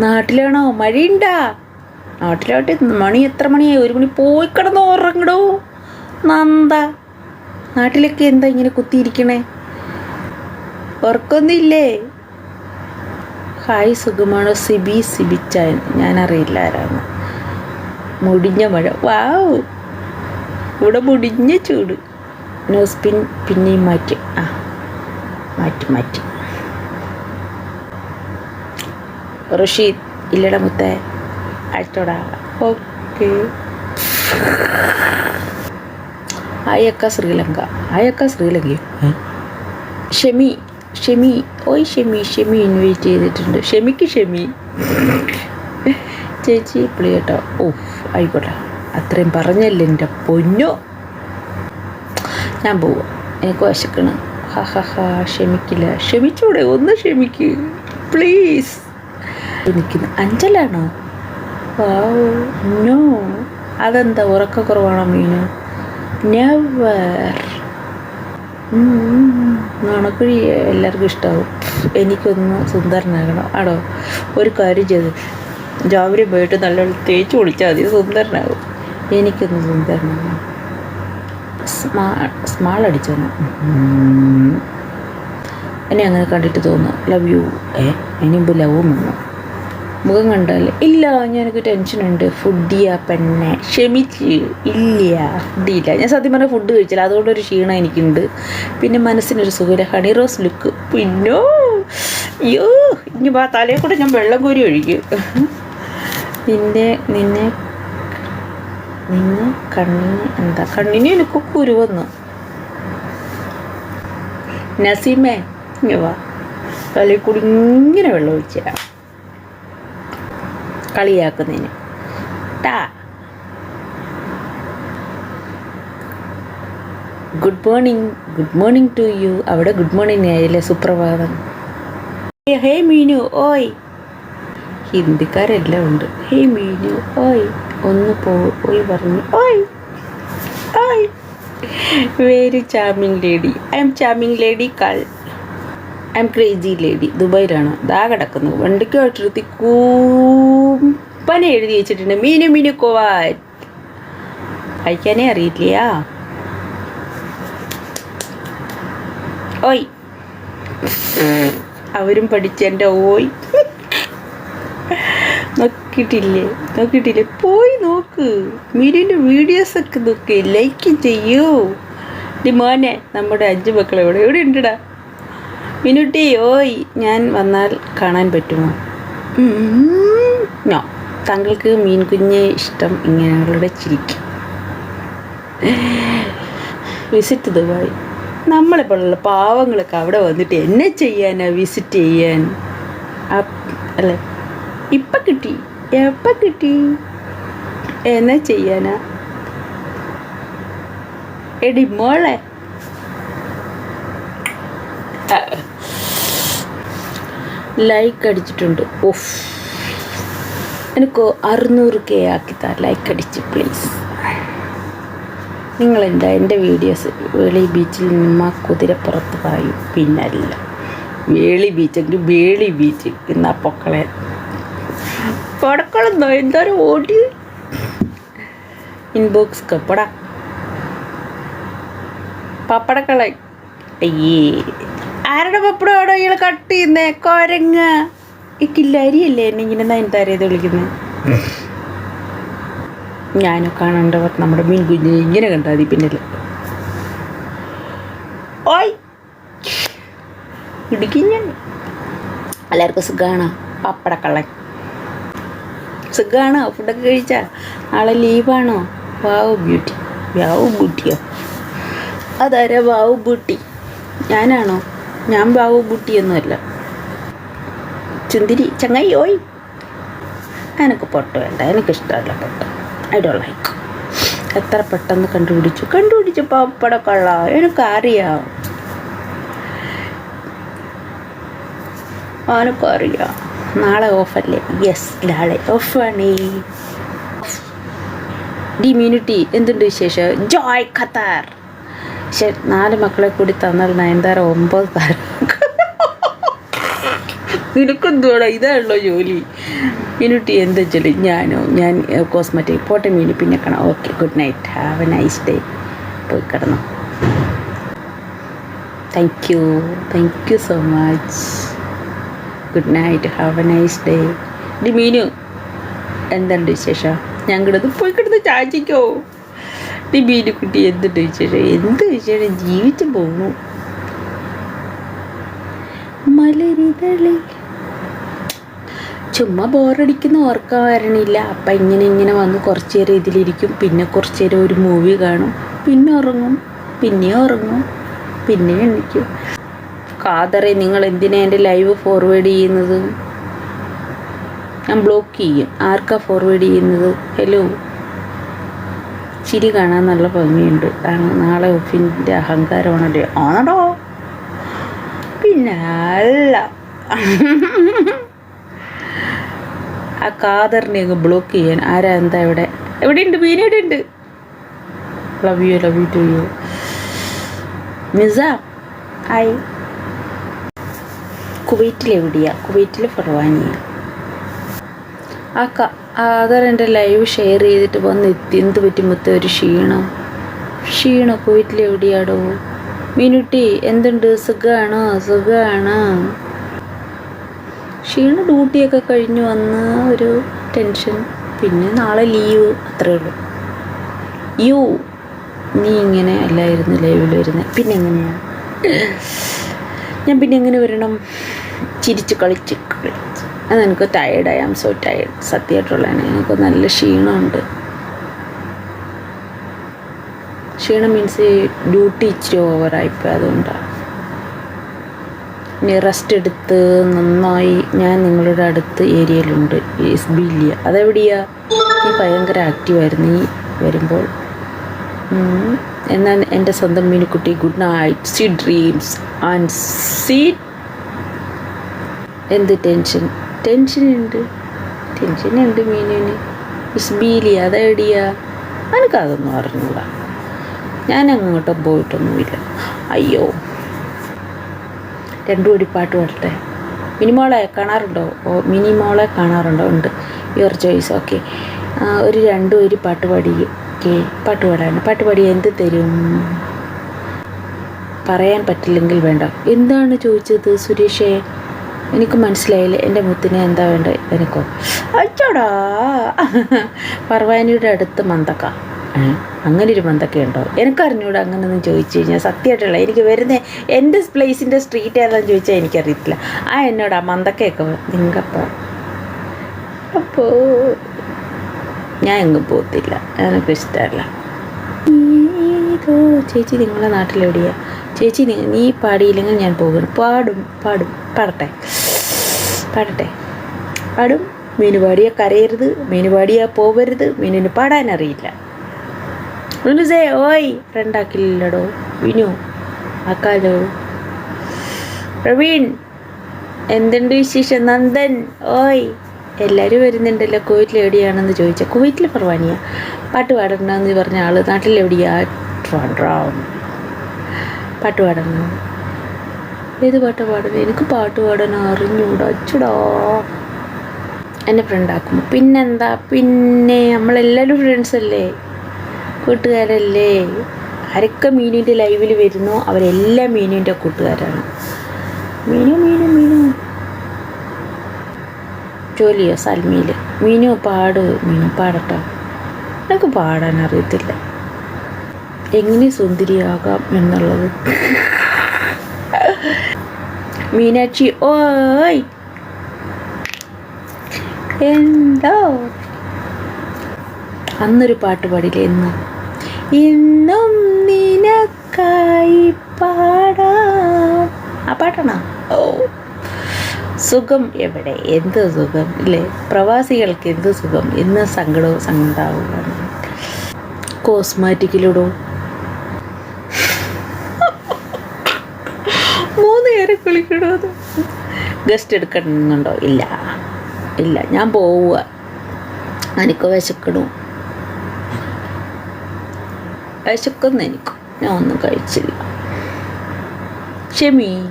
നാട്ടിലാണോ? മഴയുണ്ടാ? നാട്ടിലോട്ട് മണി എത്ര മണിയായി? ഒരു മണി പോയി കിടന്ന് ഉറങ്ങടോ. നന്ദ. നാട്ടിലൊക്കെ എന്താ ഇങ്ങനെ കുത്തിയിരിക്കണേ? ഉറക്കൊന്നുമില്ലേ? ഹായ് സുഖമാണ്? സിബി സിബിച്ചാൻ ഞാനറിയില്ല ആരാണ്. മുടിഞ്ഞ മഴ. വാവ്. ഇവിടെ മുടിഞ്ഞ ചൂട്. ന്യൂസ് പിൻ പിന്നെയും മാറ്റി. ആ മാറ്റി മാറ്റി. ഋഷീദ് ഇല്ലട മുത്തേ അടുത്തോടാ. ഓക്കെ. ആയക്ക ശ്രീലങ്ക. ആയക്ക ശ്രീലങ്കയോ? ഷെമി ഷെമി ഓയ് ഷെമി ഷെമി ഇൻവൈറ്റ് ചെയ്തിട്ടുണ്ട്. ഷെമിക്ക് ഷെമി. ചേച്ചി പുളി കേട്ടോ. ഓ ആയിക്കോട്ടെ. അത്രയും പറഞ്ഞല്ലേ എന്റെ പൊന്നോ? ഞാൻ പോവാം. എനിക്ക് വശക്കണം. ഹാ ഹാ ഹാ ക്ഷമിക്കില്ല ക്ഷമിച്ചൂടെ ഒന്ന് ക്ഷമിക്ക് പ്ലീസ് നിൽക്കുന്നു. അഞ്ചലാണോ നോ. അതെന്താ ഉറക്കക്കുറവാണോ മീനു? നെവർ നുണക്കുഴി എല്ലാവർക്കും ഇഷ്ടമാവും എനിക്കൊന്ന് സുന്ദരനാകണം. ആടോ ഒരു കാര്യം ചെയ്ത്. രാവിലെ പോയിട്ട് നല്ല തേച്ച് കുളിച്ചാൽ മതി. സുന്ദരനാകും. എനിക്കൊന്ന് സുന്ദരനാകണം. സ്മാ സ്മാൾ അടിച്ചോന്ന് എന്നെ അങ്ങനെ കണ്ടിട്ട് തോന്നുന്നു. ലവ് യു ഏ അതിന് മുമ്പ് ലവും വന്നു മുഖം കണ്ടാൽ ഇല്ല ഞാനൊക്കെ ടെൻഷനുണ്ട് ഫുഡിയ പെണ്ണെ. ക്ഷമിച്ച്. ഇല്ല ഫുഡിയില്ല ഞാൻ സത്യം പറഞ്ഞാൽ ഫുഡ് കഴിച്ചില്ല. അതുകൊണ്ടൊരു ക്ഷീണം എനിക്കുണ്ട്. പിന്നെ മനസ്സിനൊരു സുഖമില്ല. ഹണി റോസ് ലുക്ക് പിന്നോ? അയ്യോ ഇനി ആ തലയെ കൂടെ ഞാൻ വെള്ളം കോരി ഒഴിക്കും. പിന്നെ നിന്നെ നിന്നെ കണ്ണിന് എന്താ? കണ്ണിന് എനിക്ക് കുരുവന്നു നസീമേ ഇങ്ങ വാ. തലയിൽ കൂടി ഇങ്ങനെ വെള്ളം ഒഴിച്ചു തരാം. കളിയാക്കുന്നതിന്. ടാ. Good morning good morning to you അവിടെ ഗുഡ് മോർണിംഗ് ആയില്ലേ സുപ്രഭാതം. ഹേ മീനു ഓയ്. ഹിന്ദിക്കാരെല്ലാം ഉണ്ട്. ഹേ മീനു ഓയ്. ഒന്ന് പോയി പറഞ്ഞു. ഓയ്. ഓയ്. Very charming lady I am charming lady call I am crazy lady ദുബായിലാണ്. ദാ കിടക്കുന്നു വണ്ടിക്ക് വെട്ടിരുത്തി കൂപ്പനെ എഴുതി വെച്ചിട്ടുണ്ട്. മീനു മീനു കോവാറ്റ്. അയക്കാനേ അറിയില്ല ഓയ്. അവരും പഠിച്ചെന്റെ ഓയ്. നോക്കിയിട്ടില്ലേ? നോക്കിയിട്ടില്ലേ? പോയി നോക്ക്. മീനുവിന്റെ വീഡിയോസൊക്കെ നോക്ക്. ലൈക്ക് ചെയ്യൂ. മോനെ നമ്മുടെ അഞ്ച് മക്കൾ എവിടെ എവിടെ ഉണ്ടടാ മിനുട്ടി ഓയ് ഞാൻ വന്നാൽ കാണാൻ പറ്റുമോ? നോ താങ്കൾക്ക് മീൻ കുഞ്ഞ് ഇഷ്ടം ഇങ്ങനെയുള്ള ചിരിക്കും. Visit Dubai. നമ്മളെപ്പോലുള്ള പാവങ്ങളൊക്കെ അവിടെ വന്നിട്ട് എന്നെ ചെയ്യാനാ വിസിറ്റ് ചെയ്യാൻ? അല്ലേ ഇപ്പം കിട്ടി എപ്പം കിട്ടി? എന്നാ ചെയ്യാനാ? എടി മോളെ. ലൈക്ക് അടിച്ചിട്ടുണ്ട്. ഓഫ് എനിക്ക് അറുന്നൂറ് കെ ആക്കിത്താ ലൈക്ക് അടിച്ച് പ്ലീസ് നിങ്ങളെന്താ എന്റെ വീഡിയോസ് വേളി ബീച്ചിൽ നിമ്മ കുതിരപ്പുറത്ത് പായും. പിന്നല്ല. വേളി ബീച്ചെങ്കിൽ വേളി ബീച്ച് എന്നാ പൊക്കളെ. പടക്കളെന്നോ എന്തോരം ഓടി? ഇൻബോക്സ് കപ്പട പപ്പടക്കളെ. അയ്യേ. ആരുടെ പപ്പടമാണോ ഇയാൾ കട്ട് ചെയ്യുന്നേ? കൊരങ്ങ. ഈ എന്നെ ഇങ്ങനെ നയൻതാരേത് വിളിക്കുന്നത് ഞാനും കാണണ്ടവർ നമ്മുടെ മീൻ കുഞ്ഞ് ഇങ്ങനെ കണ്ടാൽ മതി പിന്നില്ല ഓയ്. ഇടുക്കി ഞാൻ എല്ലാവർക്കും സുഖമാണ് പപ്പടക്കള്ളൻ. സുഖമാണോ ഫുഡൊക്കെ കഴിച്ചാ? ആളെ ലീവാണോ വാവ് ബ്യൂട്ടി വാവ് ബ്യൂട്ടിയോ അതാരാ? വാവ് ബ്യൂട്ടി ഞാനാണോ? ഞാൻ ബാബു കുട്ടിയൊന്നുമല്ല. ചുന്തിരി ചങ്ങായി ഓയ്. എനിക്ക് പൊട്ട് വേണ്ട എനിക്കിഷ്ടമല്ല പൊട്ട്. ഐ ഡോ ലൈക്ക് എത്ര പെട്ടെന്ന് കണ്ടുപിടിച്ചു. കണ്ടുപിടിച്ചു പപ്പട കൊള്ള എനിക്കറിയാം. എനിക്കറിയാം നാളെ ഓഫല്ലേ? യെസ് നാളെ ഓഫാണ്. ഡിമ്യൂണിറ്റി എന്തുണ്ട് വിശേഷം? ജോയ് ഖത്താർ പക്ഷെ നാല് മക്കളെ കൂടി തന്നാൽ നയൻതാര ഒമ്പത് താരം. നിനക്കെന്തുവാടാ? ഇതാണല്ലോ ജോലി. മിനുട്ടി എന്താ ചൊല്ലി ഞാനോ? ഞാൻ കോസ്മെറ്റിക്. പോട്ടെ മീനു പിന്നെ കാണാം. Okay good night. Have a nice day. പോയി കിടന്നു. Thank you thank you so much good night. Have a nice day. D Meenu എന്തുണ്ട് വിശേഷം? ഞാൻ പോയി കിടന്ന് ചാച്ചിക്കോ. മീനു കുട്ടി എന്തുണ്ട് വിശേഷം എന്ത് ചോദിച്ചാലും ജീവിച്ചു പോകുന്നു മലരിതളി ചുമ്മാ ബോറടിക്കുന്ന ഓർക്കാൻ വരണില്ല അപ്പം ഇങ്ങനെ ഇങ്ങനെ വന്ന് കുറച്ച് നേരം ഇതിലിരിക്കും. പിന്നെ കുറച്ച് നേരം ഒരു മൂവി കാണും. പിന്നെ ഉറങ്ങും. പിന്നെ ഉറങ്ങും. പിന്നെ എണീക്കും. കാതറെ നിങ്ങൾ എന്തിനാ എന്റെ ലൈവ് ഫോർവേഡ് ചെയ്യുന്നത്? ഞാൻ ബ്ലോക്ക് ചെയ്യും. ആർക്കാ ഫോർവേഡ് ചെയ്യുന്നത്? ഹലോ ചിരി കാണാൻ നല്ല ഭംഗിയുണ്ട്. കാരണം നാളെ ഒഫിന്റെ അഹങ്കാരമാണല്ലോ ആണോ പിന്നെ അല്ല ആ കാതറിനെ അങ്ങ് ബ്ലോക്ക് ചെയ്യാൻ. ആരാ എന്താ ഇവിടെ? എവിടെയുണ്ട്? മീന ഇവിടെ ഉണ്ട് love you love you too you Misa hi കുവൈറ്റിൽ എവിടെയാ കുവൈറ്റിൽ ഫർവാനിയ. ആ ക ആധാർ എന്റെ ലൈവ് ഷെയർ ചെയ്തിട്ട് വന്ന് എത്തി എന്ത് പറ്റി മൊത്തം ഒരു ക്ഷീണം? ക്ഷീണം പോയിട്ടില്ല എവിടെയാടോ? മീനുട്ടി എന്തുണ്ട്? സുഖമാണോ സുഖമാണോ ക്ഷീണ ഡ്യൂട്ടിയൊക്കെ കഴിഞ്ഞ് വന്ന് ഒരു ടെൻഷൻ. പിന്നെ നാളെ ലീവ് അത്രേ ഉള്ളൂ. യു നീ ഇങ്ങനെ അല്ലായിരുന്നു ലൈവിൽ വരുന്നത് പിന്നെ എങ്ങനെയാണ് ഞാൻ പിന്നെ എങ്ങനെ വരണം? ചിരിച്ച് കളിച്ച്. അത് എനിക്ക് ടയേർഡായി ആം സോ ടയേർഡ് സത്യമായിട്ടുള്ളതാണ് എനിക്ക് നല്ല ക്ഷീണമുണ്ട്. ക്ഷീണം മീൻസ് ഡ്യൂട്ടി ഇച്ചിരി ഓവറായിപ്പോൾ അതുകൊണ്ടാണ് ഇനി റെസ്റ്റ് എടുത്ത് നന്നായി ഞാൻ നിങ്ങളുടെ അടുത്ത് ഏരിയയിലുണ്ട്. എസ് ബി ഇല്ല അതെവിടെയാ? നീ ഭയങ്കര ആക്റ്റീവായിരുന്നു നീ വരുമ്പോൾ. എന്നാൽ എന്റെ സ്വന്തം Meenukutty good night see dreams and see എന്ത് ടെൻഷൻ ടെൻഷൻ ഉണ്ട് മീനുവിന്. ഇസ്ബീലി അതെവിടെയാ എനിക്കതൊന്നും അറിഞ്ഞൂടാ. ഞാൻ അങ്ങോട്ടും പോയിട്ടൊന്നുമില്ല. അയ്യോ. രണ്ടു കൂടി പാട്ട് പാടട്ടെ. മിനിമോളെ കാണാറുണ്ടോ? ഓ മിനിമോളെ കാണാറുണ്ടോ? ഉണ്ട്. യുവർ ചോയ്സ് ഓക്കെ ഒരു രണ്ടു ഒരു പാട്ട് പാടി. ഓക്കെ പാട്ട് പാടാണ് പാട്ട് പാടി എന്ത് തരും? പറയാൻ പറ്റില്ലെങ്കിൽ വേണ്ട. എന്താണ് ചോദിച്ചത് സുരേഷേ? എനിക്ക് മനസ്സിലായില്ല. എന്റെ മുത്തിനെ എന്താ വേണ്ടത് എനിക്കോ? അച്ചോടാ. പർവാനിയുടെ അടുത്ത് മന്തക്ക അങ്ങനെ ഒരു മന്തക്കയുണ്ടോ അങ്ങനെ അങ്ങനെയൊന്നും ചോദിച്ചു കഴിഞ്ഞാൽ. സത്യമായിട്ടുള്ള എനിക്ക് വരുന്ന എന്റെ പ്ലേസിന്റെ സ്ട്രീറ്റ് ഏതാണെന്ന് ചോദിച്ചാൽ എനിക്കറിയത്തില്ല. ആ എന്നോടാ മന്തക്കയൊക്കെ നിങ്ങപ്പ അപ്പോൾ ഞാൻ എങ്ങും പോകത്തില്ല. എനിക്കിഷ്ടമല്ല. ചേച്ചി നിങ്ങളുടെ നാട്ടിലെവിടെയാ? ചേച്ചി നീ നീ പാടിയില്ലെങ്കിൽ ഞാൻ പോകണം പാടും പാടും. പാടട്ടെ. പാടട്ടെ. പാടും. മീന് പാടിയാ കരയരുത്. മീന് പാടിയാ പോവരുത്. മീനിന് പാടാൻ അറിയില്ല. മിനുസേ ഓയ്. ഫ്രണ്ടാക്കില്ലടോ വിനു ആക്കാലോ പ്രവീൺ എന്തുണ്ട് വിശേഷം? നന്ദൻ ഓയ്. എല്ലാവരും വരുന്നുണ്ടല്ലോ. കുവൈറ്റിൽ എവിടെയാണെന്ന് ചോദിച്ചാൽ കുവൈറ്റിൽ ഫർവാനിയ പാട്ട് പാടണമെന്ന് പറഞ്ഞ ആൾ നാട്ടിൽ എവിടെയാ ട്രിവാൻഡ്രം പാട്ട് പാടണം. ഏത് പാട്ട് പാടുന്നത് എനിക്ക് പാട്ട് പാടാൻ അറിഞ്ഞൂടാ. അച്ചുടാ. എന്നെ ഫ്രണ്ടാക്കും പിന്നെന്താ? പിന്നെ നമ്മളെല്ലാവരും ഫ്രണ്ട്സ് അല്ലേ? കൂട്ടുകാരല്ലേ? ആരൊക്കെ മീനുവിന്റെ ലൈവിൽ വരുന്നോ? അവരെല്ലാം മീനുവിന്റെ കൂട്ടുകാരാണ്. മീനു മീനു മീനു. ജോലിയോ? സൽമിയിൽ മീനു പാട്. മീനു പാടട്ടോ. എനിക്ക് പാടാൻ അറിയത്തില്ല. എങ്ങനെ സുന്ദരിയാകാം എന്നുള്ളത്. മീനാക്ഷി ഓയ് എന്തോ? അന്നൊരു പാട്ട് പാടില്ലേ എന്ന് ഇന്നും നിനക്കായി പാടാം. ആ പാട്ടാണോ? ഓ. സുഖം എവിടെ? എന്ത് സുഖം? ഇല്ലേ? പ്രവാസികൾക്ക് എന്ത് സുഖം? എന്ന് സങ്കടവും സങ്കടാവുകയാണ്. കോസ്മാറ്റിക്കിലൂടോ അത് ഗസ്റ്റ് എടുക്കണമെന്നുണ്ടോ ഇല്ല. ഇല്ല. ഞാൻ പോവുക എനിക്ക് വിശക്കണു? വിശക്കുന്നു എനിക്ക്. ഞാൻ ഒന്നും കഴിച്ചില്ല. ക്ഷമി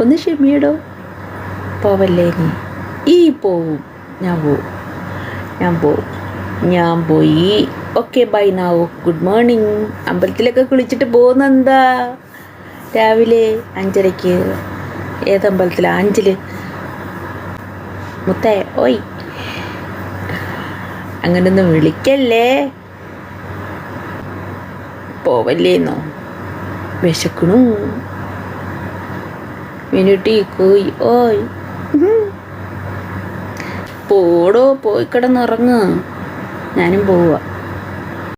ഒന്ന് ക്ഷമിയടോ പോവല്ലേ നീ? ഈ പോവും. ഞാൻ പോവും. ഞാൻ പോവും. ഞാൻ പോയി. ഓക്കെ ബൈ നാവു ഗുഡ് മോർണിംഗ് അമ്പലത്തിലൊക്കെ കുളിച്ചിട്ട് പോകുന്നെന്താ? രാവിലെ അഞ്ചരയ്ക്ക് ഏതമ്പലത്തിൽ അഞ്ചിൽ. മുത്തേ ഓയ്. അങ്ങനൊന്നും വിളിക്കല്ലേ. പോവല്ലേന്നോ? വിശക്കണു. മിനുട്ടി കോയി ഓയ്. പോടോ പോയി കിടന്നുറങ്ങ്. ഞാനും പോവാ.